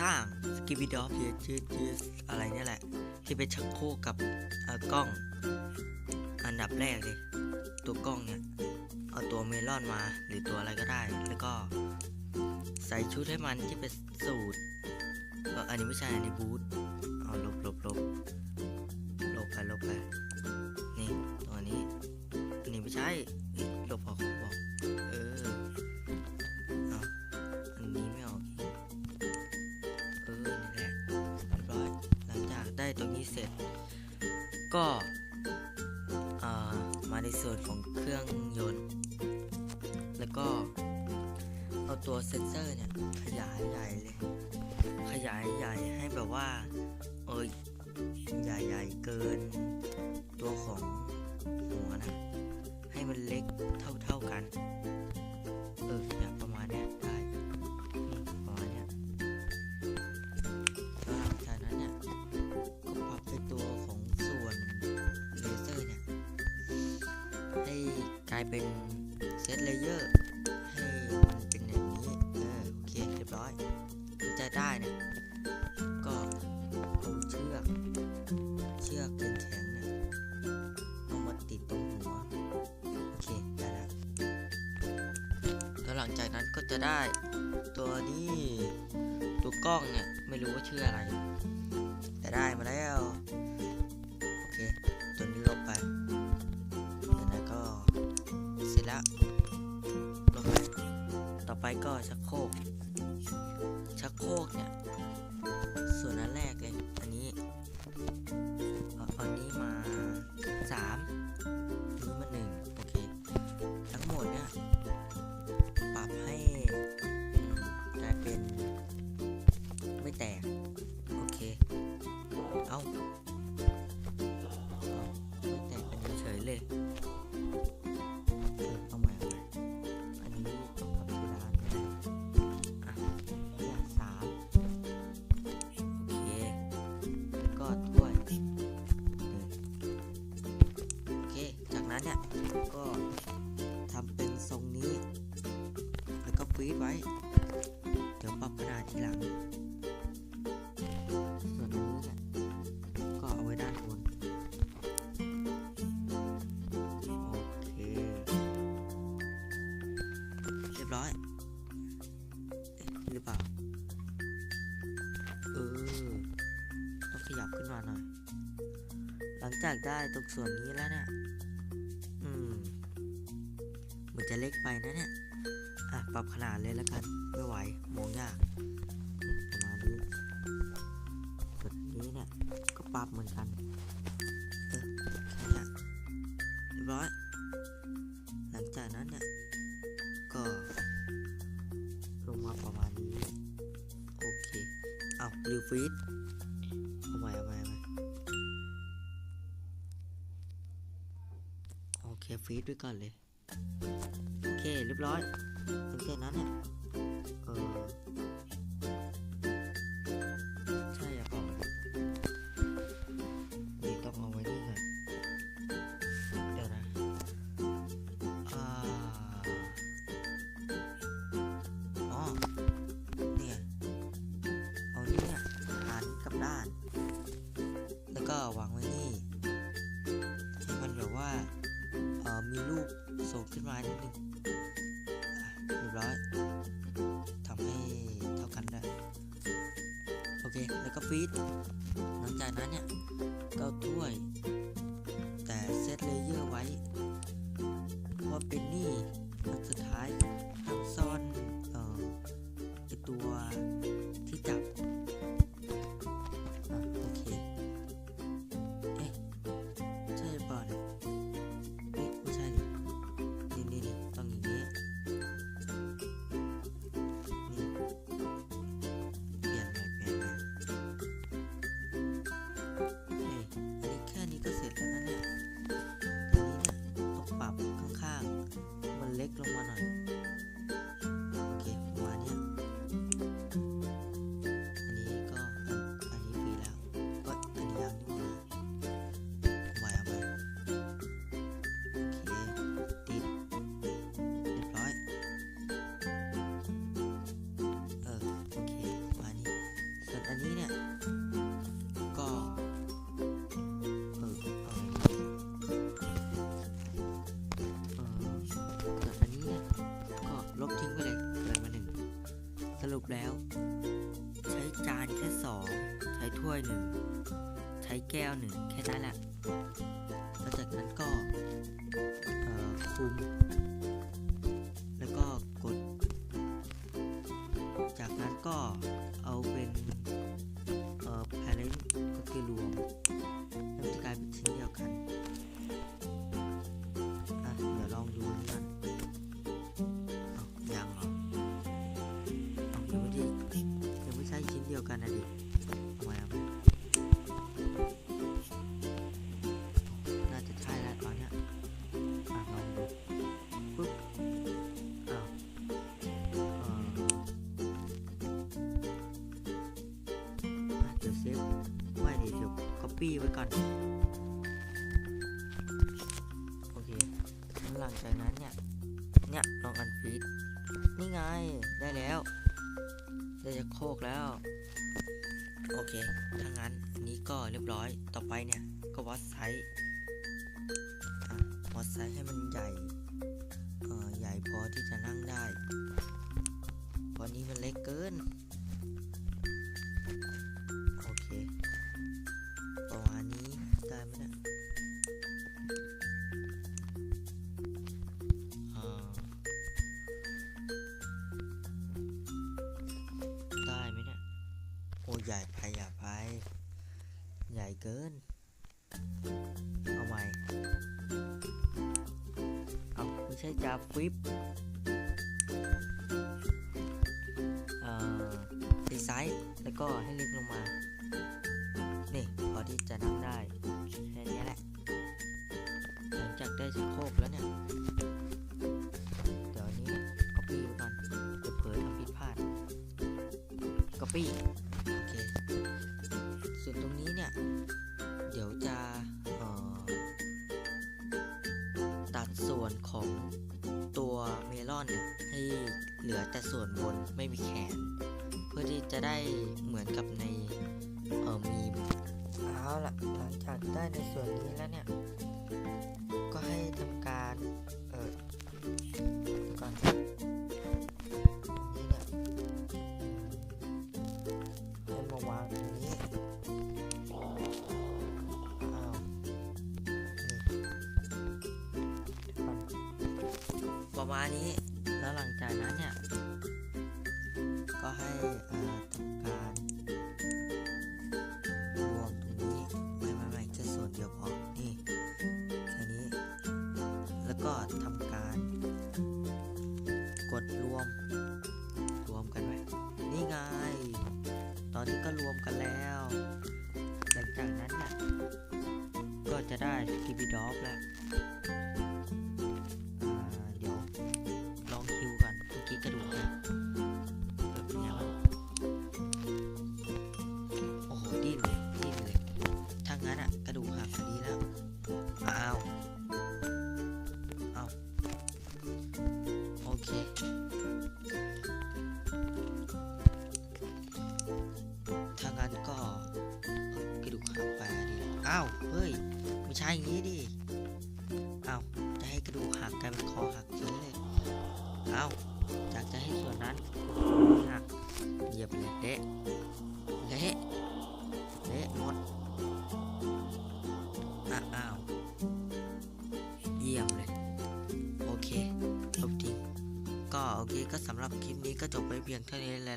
สร้างสกิบิดอฟเยจืดจืดอะไรเนี่ยแหละ ที่เป็นชักโครกกับเอ่อกล้อง อันดับแรกเลย ตัวกล้องเนี่ยเอาตัวเมลอนมาหรือตัวอะไรก็ได้ แล้วก็ใส่ชุดให้มันที่เป็นสูตรเอ่ออันนี้ไม่ใช่อันนี้บูทเอาลบลบลบลบไปลบไปนี่ตัวนี้อันนี้ไม่ใช่ ตรงนี้เสร็จ ก็มาในส่วนของเครื่องยนต์ แล้วก็เอาตัวเซนเซอร์เนี่ย ขยายใหญ่เลย ขยายใหญ่ให้แบบว่า เออใหญ่ใหญ่เกิน กลายเป็นเซตเลเยอร์ให้มันเป็นอย่างนี้เออโอเคเรียบร้อยจะได้เนี่ยก็เอาเชือกเชือกแข็งๆเนี่ยเอามาติดตรงหัวโอเคได้แล้วแล้วหลังจากนั้นก็จะได้ตัวนี้ตัวกล้องเนี่ยไม่รู้ว่าชื่ออะไร แต่ได้มาแล้ว ก็ชักโครกชักโครกเนี่ย ส่วนอันแรกเลย อันนี้เอาเอาอันนี้มาสามอันนี้มาหนึ่งโอเค ทั้งหมดเนี่ย ปรับให้กลายเป็นไม่แตก แล้วก็ถ้วยโอเค จากนั้นเนี่ย ก็ทำเป็นทรงนี้ แล้วก็ฟีดไว้ เดี๋ยวปรับขนาดทีหลัง ส่วนอันนี้เนี่ย ก็เอาไว้ด้านบนโอเค เรียบร้อย จากได้ตรงส่วนนี้แล้วเนี่ย อืมมันจะเล็กไปนะเนี่ย อะ ปรับขนาดเลยแล้วกัน ไม่ไหวมองยาก ประมาณนี้ส่วนนี้เนี่ย ก็ปรับเหมือนกัน เออแค่นี้เรียบร้อย หลังจากนั้นเนี่ย ก็ลงมาประมาณนี้ โอเค เอารีฟีด ฟีดด้วยก่อนเลย โอเคเรียบร้อยหลังจากนั้น ก็ฟีดหลังจากนั้นเนี่ยก็เอาถ้วย แต่เซตเลเยอร์ไว้ว่าเป็นนี่อันสุดท้ายทามซ่อนเอ่อตัว รุปแล้ว ใช้จานแค่สองใช้ถ้วยหนึ่งใช้แก้วหนึ่งแค่นั้นแหละแล้วจากนั้นก็คุมแล้วก็กด จากนั้นก็เอาเป็นเอ่อ parent ก็คือรวมแล้วจะกลายเป็นชิ้นเดียวกัน ชิ้นเดียวกันนะดิทำไมอะน่าจะใช่แล้วตอนเนี้ยอะลองดูปุ๊บอ้าวเอ่ออะเดี๋ยวเซฟไม่ดีเดี๋ยว copy ไว้ก่อน โอเคหลังจากนั้นเนี่ย เนี่ยลองอันฟีดนี่ไง ได้แล้ว ได้จะโคกแล้ว โอเคถ้างั้นนี้ก็เรียบร้อยต่อไปเนี่ย ก็วัดไซส์วัดไซส์ให้มันใหญ่เออใหญ่พอที่จะนั่งได้เพราะนี้มันเล็กเกิน ใหญ่ไปอย่าไป ใหญ่เกิน เอาใหม่ เอาไม่ใช่จาฟิปเอ่อดีไซน์แล้วก็ให้เล็กลงมา นี่พอที่จะนั่งได้แค่นี้แหละ หลังจากได้ชักโครกแล้วเนี่ย เดี๋ยวอันนี้ copy ไว้ก่อนเดี๋ยวเผลอทำผิดพลาด copy โแต่ส่วนบนไม่มีแขน เพื่อที่จะได้เหมือนกับในเอ่อมีมเอาล่ะหลังจากได้ในส่วนนี้แล้วเนี่ย ก็ให้ทำการเออเดี๋ยวก่อนนี่เนี่ยให้มาวางตรงนี้อ้าวนี่เดี๋ยวก่อนประมาณนี้แล้วหลังจากนั้นเนี่ย ก็ทำการ กดรวม รวมกันไว้นี่ไง ตอนนี้ก็รวมกันแล้ว หลังจากนั้นเนี่ยก็จะได้กิบิดอฟแล้ว ช่อย่างนี้ดิ เอาจะให้กระดูกหักกลายเป็นคอหักเฉยเลยเอาอยากจะให้ส่วนนั้นหักเหยียบเลยเละเละเละหมดอ้าวเยี่ยมเลย โอเคจบทิ้งก็โอเคก็สำหรับคลิปนี้ก็จบไปเพียงเท่านี้แหละ